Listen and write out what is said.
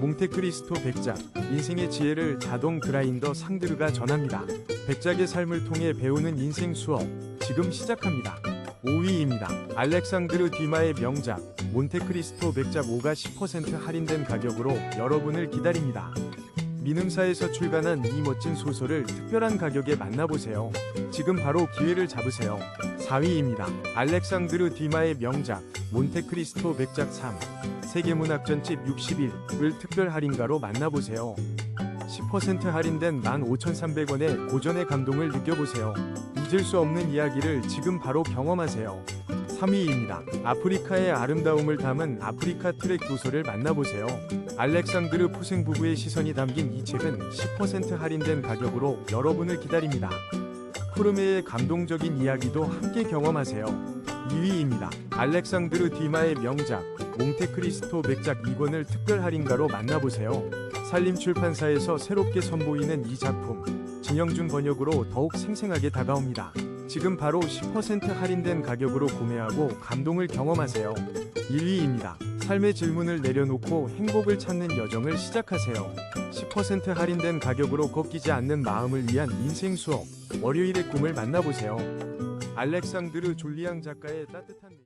몽테크리스토 백작 인생의 지혜를 자동 그라인더 상드르가 전합니다. 백작의 삶을 통해 배우는 인생 수업 지금 시작합니다. 5위입니다. 알렉상드르 디마의 명작 몬테크리스토 백작 5가 10% 할인된 가격으로 여러분을 기다립니다. 민음사에서 출간한 이 멋진 소설을 특별한 가격에 만나보세요. 지금 바로 기회를 잡으세요. 4위입니다. 알렉상드르 디마의 명작 몬테크리스토 백작 3 세계문학전집 60일을 특별 할인가로 만나보세요. 10% 할인된 15,300원의 고전의 감동을 느껴보세요. 잊을 수 없는 이야기를 지금 바로 경험하세요. 3위입니다. 아프리카의 아름다움을 담은 아프리카 트랙 도서를 만나보세요. 알렉산드르 포생 부부의 시선이 담긴 이 책은 10% 할인된 가격으로 여러분을 기다립니다. 푸르메의 감동적인 이야기도 함께 경험하세요. 2위입니다. 알렉상드르 디마의 명작 몽테크리스토 백작 2권을 특별 할인가로 만나보세요. 산림출판사에서 새롭게 선보이는 이 작품 진영준 번역으로 더욱 생생하게 다가옵니다. 지금 바로 10% 할인된 가격으로 구매하고 감동을 경험하세요. 1위입니다. 삶의 질문을 내려놓고 행복을 찾는 여정을 시작하세요. 10% 할인된 가격으로 꺾이지 않는 마음을 위한 인생 수업 월요일의 꿈을 만나보세요. 알렉상드르 졸리앙 작가의 따뜻한